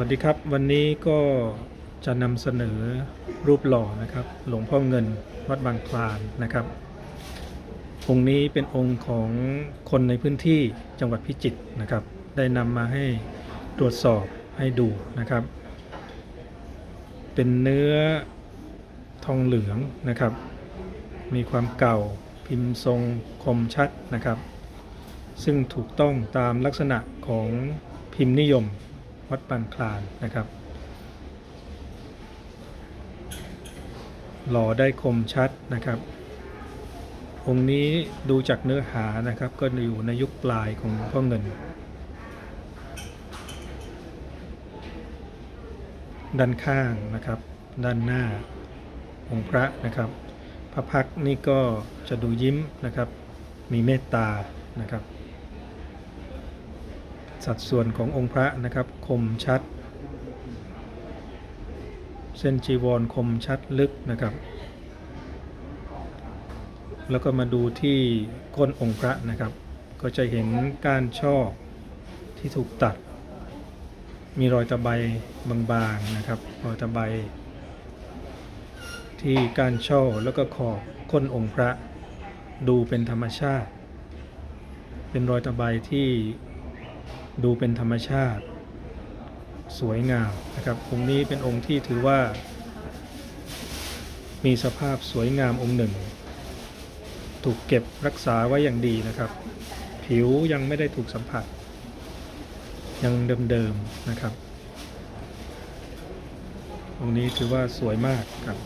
วัสดีครับ วันนี้ก็จะนำเสนอรูปหล่อนะครับ หลวงพ่อเงินวัดบางคลานนะครับ องค์นี้เป็นองค์ของคนในพื้นที่จังหวัดพิจิตรนะครับ ได้นำมาให้ตรวจสอบให้ดูนะครับ เป็นเนื้อทองเหลืองนะครับ มีความเก่าพิมพ์ทรงคมชัดนะครับ ซึ่งถูกต้องตามลักษณะของพิมพ์นิยม วัดบางคลานนะครับหล่อได้คมชัดนะครับ องค์นี้ดูจากเนื้อหานะครับ ก็อยู่ในยุคปลายของพ่อเงิน ด้านข้างนะครับ ด้านหน้าองค์พระนะครับ พระพักนี่ก็จะดูยิ้มนะครับ มีเมตตานะครับ สัดส่วนขององค์พระนะครับคมชัด เส้นจีวรคมชัดลึกนะครับ แล้วก็มาดูที่ก้นองค์พระนะครับ ก็จะเห็นก้านช่อที่ถูกตัด มีรอยตะไบบางๆนะครับรอยตะไบที่ก้านช่อแล้วก็ขอบก้นองค์พระดูเป็นธรรมชาติ เป็นรอยตะไบที่ ดูเป็นธรรมชาติ สวยงามนะครับองค์นี้เป็นองค์ที่ถือว่า มีสภาพสวยงามองค์หนึ่ง ถูกเก็บรักษาไว้อย่างดีนะครับ ผิวยังไม่ได้ถูกสัมผัส ยังเดิมๆนะครับองค์นี้ถือว่าสวยมากครับ